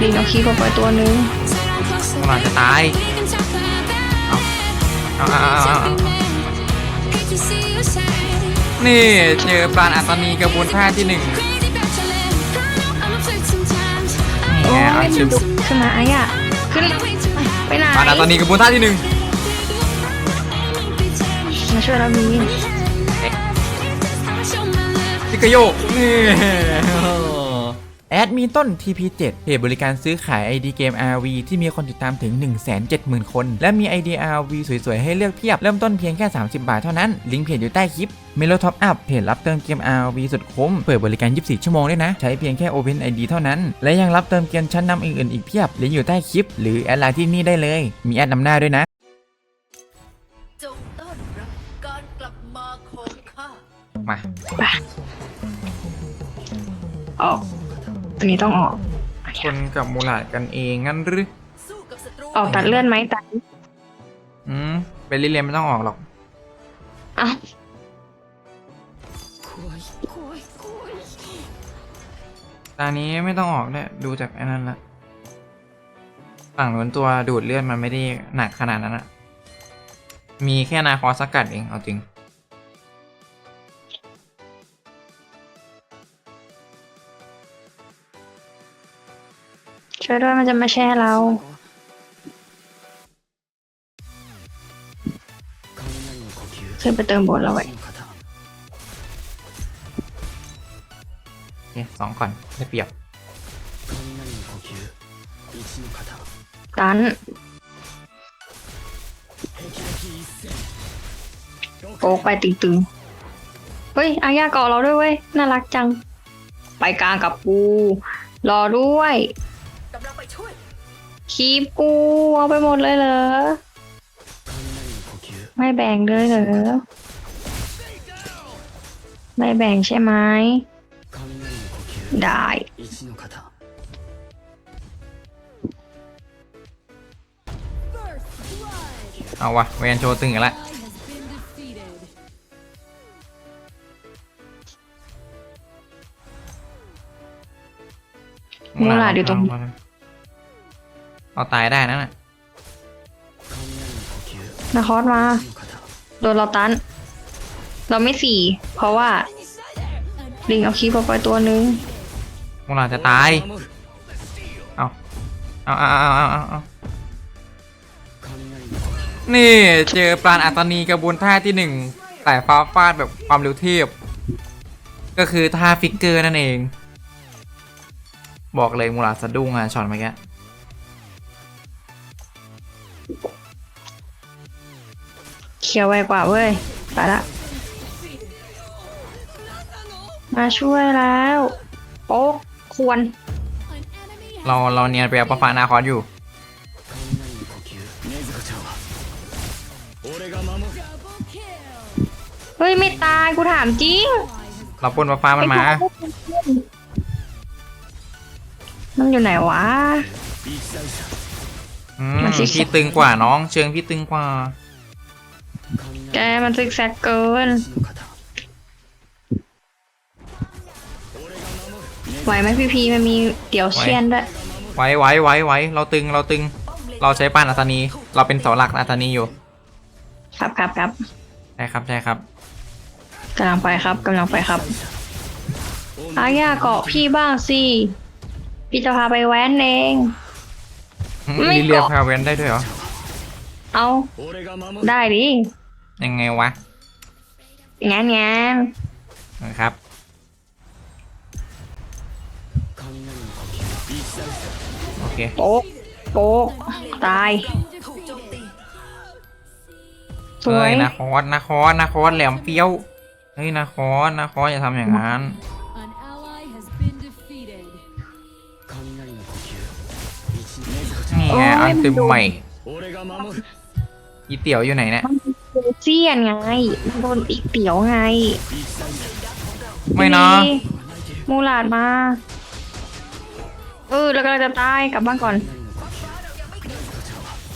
ดีเอาคีบออกไปตัวนึงกำลังจะตายเอาเอาเอาเอาเอานี่เจอปราณอัตนีกระบวนท่าที่หนึ่งโอ้นี่ยไงเอามันชิมดุขึ้นมาไอ้อะขึ้นไปไหนปราณอัตนีกระบวนท่าที่หนึ่งมาช่วยเรามีพิกโยกนี่ แอดมีต้น TP7 เพจบริการซื้อขาย ID เกม RV ที่มีคนติดตามถึง 170,000 คน และมี ID RV สวยๆ ให้เลือกเพียบ เริ่มต้นเพียงแค่ 30 บาทเท่านั้น ลิงก์เพจอยู่ใต้คลิปเมโลท็อปอัพเพจรับเติมเกม RV สุดคุ้ม เปิดบริการ 24 ชั่วโมงด้วยนะ ใช้เพียงแค่ Open ID เท่านั้น และยังรับเติมเกมชั้นนำอื่นๆอีกเพียบลิงก์อยู่ใต้คลิป หรือแอดไลน์ที่นี่ได้เลย มีแอดนำหน้าด้วยนะจงต้อนรับการกลับมาของข้ามาไปออก ตัวนี้ต้องออก คนกับมูลาดกันเองงั้นหรือสู้กับศัตรูออกตัดเลื่อนไหมตัดอืมไปเรียนๆไม่ต้องออกหรอกเอ้าตอนนี้ไม่ต้องออกด้วยดูจากไอ้นั้นละฝั่งนู้นตัวดูดเลือดมันไม่ได้หนักขนาดนั้นอะมีแค่นาคอสกัดเองเอาจริง ช่วยด้วยมันจะมาแช่เรา ขึ้นไปเติมบนเราไว้โอเคสองก่อนได้เปรียบตันโป๊กไปตึงๆ เฮ้ย อายาเกาะเราด้วยเว้ย น่ารักจัง ไปกลางกับปู รอด้วย คีบกูเอาไปหมดเลยเหรอ ไม่แบ่งเลยเหรอ ไม่แบ่งใช่ไหม ได้ เอาวะเวนโชว์ตึงอีกแล้วมูลาดอยู่ตรงนี้ เอาตายได้นั่นน่ะนาคอสมา โดนเราตัน เราไม่สี่ เพราะว่าลิงเอาคีบออกไปตัวนึงมูลาดจะตาย เอาเอาเอาเอาเอาเอาเอานี่เจอปราณอัตนีกระบวนท่าที่หนึ่งแต่ฟ้าฟาดแบบความเร็วเทียบ ก็คือท่าฟิกเกอร์นั่นเอง บอกเลยมูลาดสะดุ้งอะช็อตเมื่อกี้ ขียวไวกว่าเว้ยไปละ มาช่วยแล้ว โป๊กควร เราเราเนียนไปเอาปะฟานาคอสอยู่ เฮ้ย ไม่ตายกูถามจริงเราปล้นปะฟ้ามันมา มันอยู่ไหนวะ อืมมันซิกแซกพี่ตึงกว่าน้อง เชิงพี่ตึงกว่า แกมันซิกแซกเกิน ไหวไหมพี่พีมันมีเดี๋ยวเชียนด้วย ไว้ไว้ไว้ไว้เราตึงเราตึง เราใช้ปานอัตานี เราเป็นเสาหลักอัตานีอยู่ครับครับครับใช่ครับใช่ครับกำลังไปครับกำลังไปครับอาญาเกาะพี่บ้างสิพี่จะพาไปแว้นเองไม่ลิเลียเกาะพาเวนได้ด้วยเหรอเอาได้ดิ ยังไงวะงานงานนะครับ โอเค โป๊กโป๊กตายถูกโจมตีสวยเฮ้ยนาคอสนาคอสนาคอสแหลมเปี้ยว เฮ้ยนาคอสนาคอสอย่าทำอย่างนั้น An ally has been defeated. นี่ไงอันตึมใหม่อีเตี๋ยวอยู่ไหนเนี่ย เซียนไงโดนอีเตี๋ยวไงไม่นะมูลาดมา เออเรากำลังจะตายกลับบ้านก่อน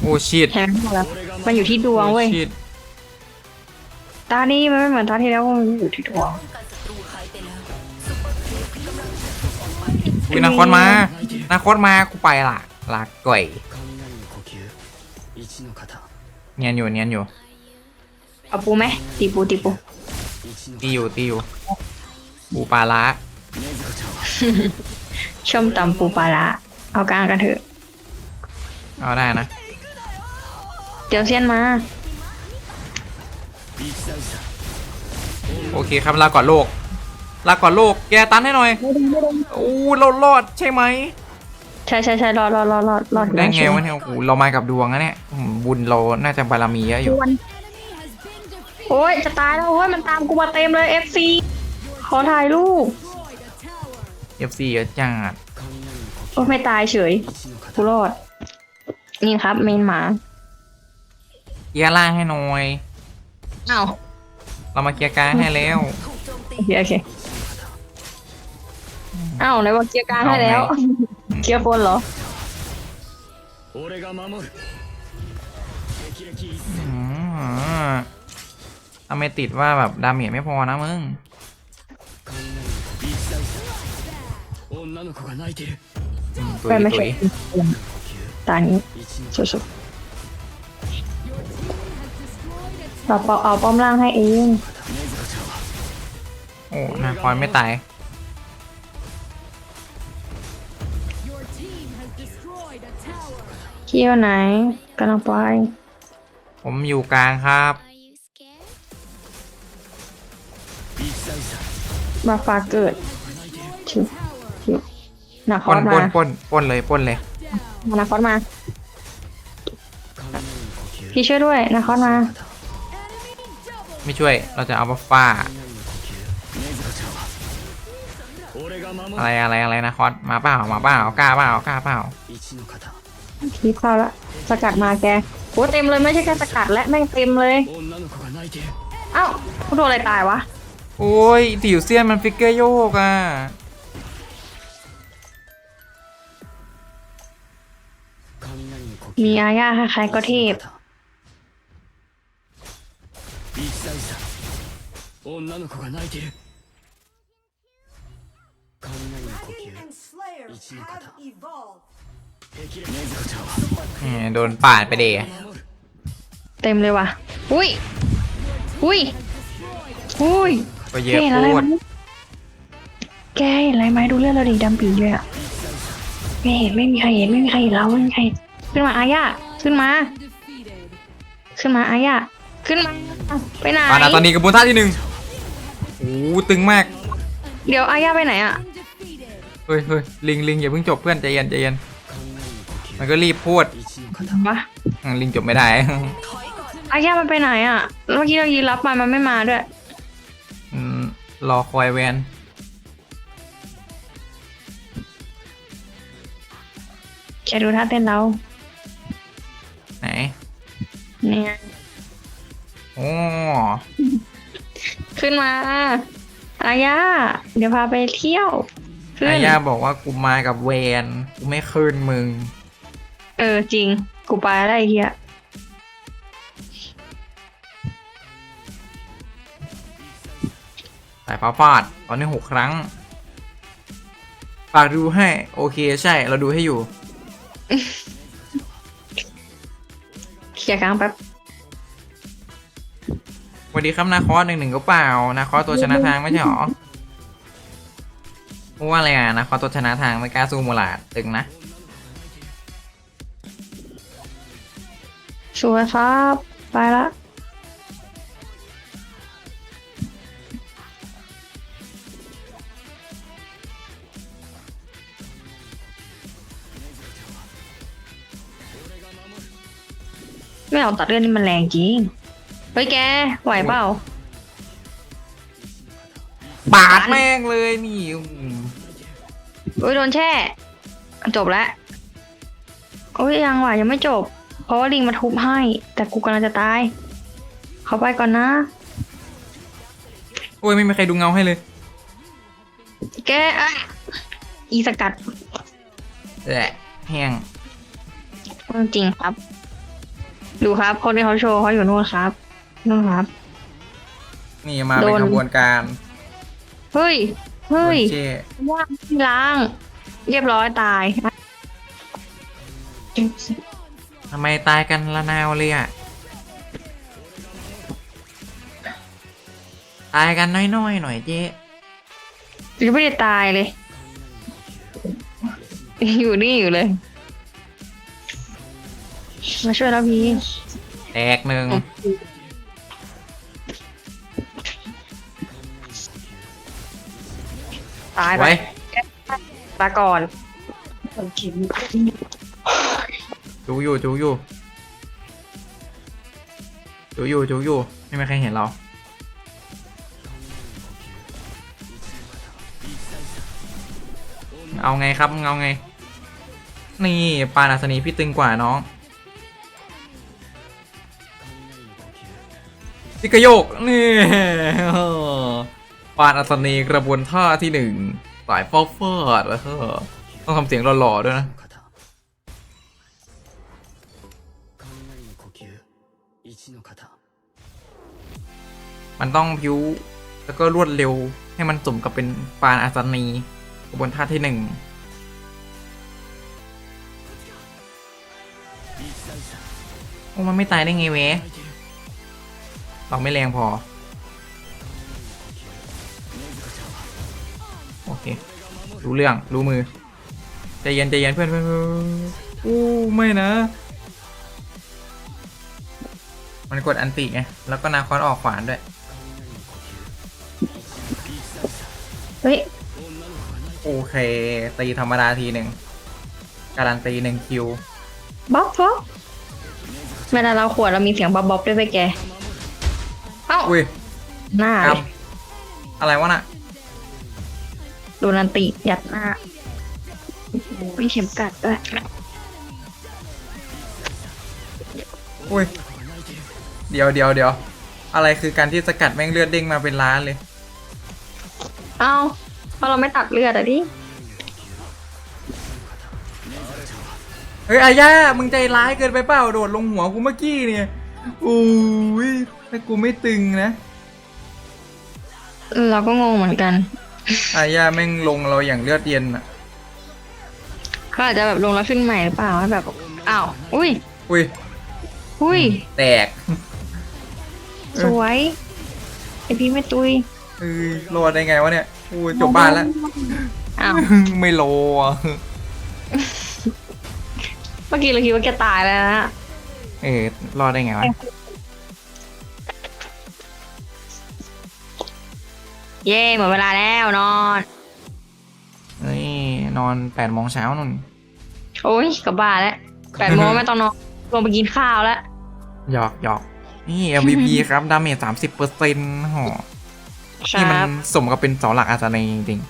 โอ้ชีดแทงแล้วมันอยู่ที่ดวงเว้ยตานี้มันไม่เหมือนตาที่แล้วมันอยู่ที่ดวงวินาคตมานาคตมากูไปละลาก่อยเนียนอยู่เนียนอยู่ เอาปูไหมตีปูตีปูตีอยู่ตีอยู่ปูปลาละ ชมตำปูปลาละเอากลางกันเถอะ เอาได้นะ เดี๋ยวเซียนมา โอเคครับลาก่อนโลก ลาก่อนโลก แกตันให้หน่อยโอ้เรารอดใช่ไหมใช่ใช่ใช่รอดรอดรอดรอดได้ไงวะเนี่ยโอ้เรามากับดวงนะเนี่ยบุญเราน่าจะบารมีเยอะอยู่ โอ้ยจะตายแล้วโอ้ยมันตามกูมาเต็มเลย FC ขอถ่ายรูป Destroyed a tower. FC เยอะจัด 雷の呼 โอ้ยไม่ตายเฉย 吸一の กู 型 รอด นี่ครับเมนหมา เคลียร์ล่างให้หน่อย อ้าว เรามาเคลียร์กลางให้แล้ว ถูกโจมตี โอเคโอเคอ้าวไหนบอกเคลียร์กลางให้แล้ว เคลียร์คนเหรอ 俺が守る霹靂一 อืม ทำไมติดว่าแบบดาเมจไม่พอนะมึงตุยไม่ตุใช่ตานี้ชุดๆเราเอาเอาป้อมล่างให้เองโอ้นาคอนไม่ตายเคี่ยวไหนกำลังไปผมอยู่กลางครับ มาฟ้าเกิดชิวชิวนาคปอล้สมาล้นปล้นปล้นเลยปล้นเลย หนาคอสมา พี่ช่วยด้วยหนาคอสมาไม่ช่วย เราจะเอาบัฟฟ้า อะไรอะไรอะไรนะคอสมาเปล่ามาเปล่ากล้าเปล่ากล้าเปล่าทีเข้าละสกัดมาแกโหเต็มเลยไม่ใช่แค่สกัดและแม่งเต็มเลย เอ้าคุณโดนอะไรตายวะ โอ้ยติ๋วเซียนมันฟิกเกอร์โยกอ่ะ 雷の呼 มี 吸 อาญาคล้ายๆก็เทพ 一大差女の子が泣いてる雷の呼吸一の型霹靂禰豆子ちゃんは แหมโดนปาดไปเดะ 守る เต็มเลยว่ะ อุ้ย อุ้ย อุ้ย ก็เยอะแกอะไรพูมดแกเห็นอะไรไหมดูเรื่องเราดิดำปีด้วยอะไม่เห็นไม่มีใครเห็นไม่มีใครเห็นเราไม่มีใครขึ้นมาอายะขึ้นมา ขึ้นมาอายะขึ้นมาไปไหนปาตอนนี้กับบวนท่าที่หนึ่งโอ้ตึงมากเดี๋ยวอายะไปไหนอะเฮ้ยเฮ้ยลิงลิงอย่าเพิ่งจบเพื่อนใจเย็นใจเย็นมันก็รีบพูดวะอืมลิงจบไม่ได้ อายะมันไปไหนอะเมื่อกี้เรายีรับมันมันไม่มาด้วย รอคอยแวนแกดูท่าเต้นเราไหนเนี่ยโอ้ขึ้นมา อาญาเดี๋ยวพาไปเที่ยวขึ้นอาญาบอกว่ากูมากับแวน กูไม่คืนมึง เออจริง กูไปแล้วไอ้เหี้ย สายฟ้าฟาดตอนนี้หกครั้งฝากดูให้ โอเคใช่ เราดูให้อยู่ เคลียร์กลางแป๊บสวัสดีครับนาคอสหนึ่งหนึ่งก็เปล่า นาคอสตัวชนะทางไม่ใช่หรอพูดว่าอะไรอะนาคอสตัวชนะทางไม่กล้าสู้มูลาดตึงนะสวยครับ ไปละ ไม่เอาตัดเลือดนี่มันแรงจริง เฮ้ยแก ไหวเปล่า ปาดแม่งเลยนี่อืมอุ้ยโดนแช่ จบแล้วโอ้ยยังว่ะยังไม่จบ เพราะว่าลิงมาทุบให้ แต่กูกำลังจะตาย เขาไปก่อนนะ โอ้ยไม่มีใครดูเงาให้เลยแกอะอีสกัดแหละแห้ง จริงครับ ดูครับ คนที่เขาโชว์เขาอยู่นู่นครับนู่นครับ นี่มาเป็นโดน ขบวนการเฮ้ย เฮ้ยเจ๊ว่างที่ล้าง เรียบร้อยตายทำไมตายกันละนาวเลยอะ ตายกันน้อยๆหน่อยเจ๊ยังไม่ได้ตายเลย อยู่นี่อยู่เลย มาช่วยแล้วพี่แตกหนึ่งตายไปไว้ตาก่อนจูอยู่จูอยู่จูอยู่จูอยู่ไม่มีใครเห็นเราเอาไงครับมึงเอาไง นี่ปานาสนีพี่ตึงกว่าน้อง ที่กระโยกนี่ปานอัศนีกระบวนท่าที่หนึ่งสายฟอกฟอดแล้วก็ต้องทำเสียงหล่อๆด้วยนะมันต้องพิวแล้วก็รวดเร็วให้มันสมกับเป็นปานอาสนีกระบวนท่าที่หนึ่งโอ้มันไม่ตายได้ไงเว้ เราไม่แรงพอ โอเค รู้เรื่อง รู้มือ ใจเย็นใจเย็นเพื่อนเพื่อนเพื่อนอู้ไม่นะ มันกดอันติไง แล้วก็นาคอนออกขวานด้วย เฮ้ย โอเค ตีธรรมดาทีหนึ่ง การันตีหนึ่งคิว บ๊อบบ๊อบเวลาเราขวดเรามีเสียงบ๊อบบ๊อบด้วยไปแกเอ้าอุ้ยหน้าคเลรับยอะไรวะน่ะโดนันติยัดหน้ามีเข็มกัดด้วยอุ้ยเดี๋ยวเดี๋ยวเดี๋ยวอะไรคือการที่สกัดแม่งเลือดเด้งมาเป็นล้านเลย เอ้าเพราะเราไม่ตัดเลือดอะดิเฮ้ยอาย่ามึงใจร้ายเกินไปเปล่าโดดลงหัวกูเมื่อกี้เนี่ยอุ้ย ถ้ากูไม่ตึงนะเราก็งงเหมือนกัน อาย่าแม่งลงเราอย่างเลือดเย็นอะเขาอาจจะแบบลงแล้วขึ้นใหม่หรือเปล่าให้แบบอ้าวอุ้ย อุ้ยอุ้ย แตกสวยไอพี่ไม่ตุยเอ้ยรอดได้ไงวะเนี่ยอู้จบบ้านแล้ว อ้าวไม่โลอะเมื่อกี้เราคิดว่าแกตายแล้วนะเออรอดได้ไงวะ เย่หมดเวลาแล้วนอน เฮ้ยนอนแปดโมงเช้านุ่น โอ้ยกลับบ้านแล้วแปดโมงไม่ต้องนอนลงไปกินข้าวแล้ว หยอกหยอกนี่ MVP ครับ ดาเมจสามสิบเปอร์เซ็นต์หอคนี่มัรันบสมกับเป็นเสาหลักอาจารย์จริง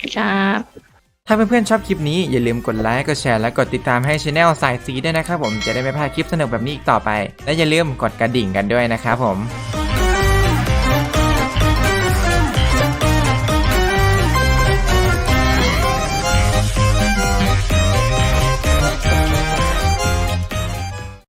ครับๆถ้าเพื่อนๆชอบคลิปนี้อย่าลืมกดไลค์ กดแชร์และกดติดตามให้ช anel สายสีด้วยนะครับผมจะได้ไม่พลาดคลิปสนุกแบบนี้อีกต่อไป และอย่าลืมกดกระดิ่งกันด้วยนะครับผม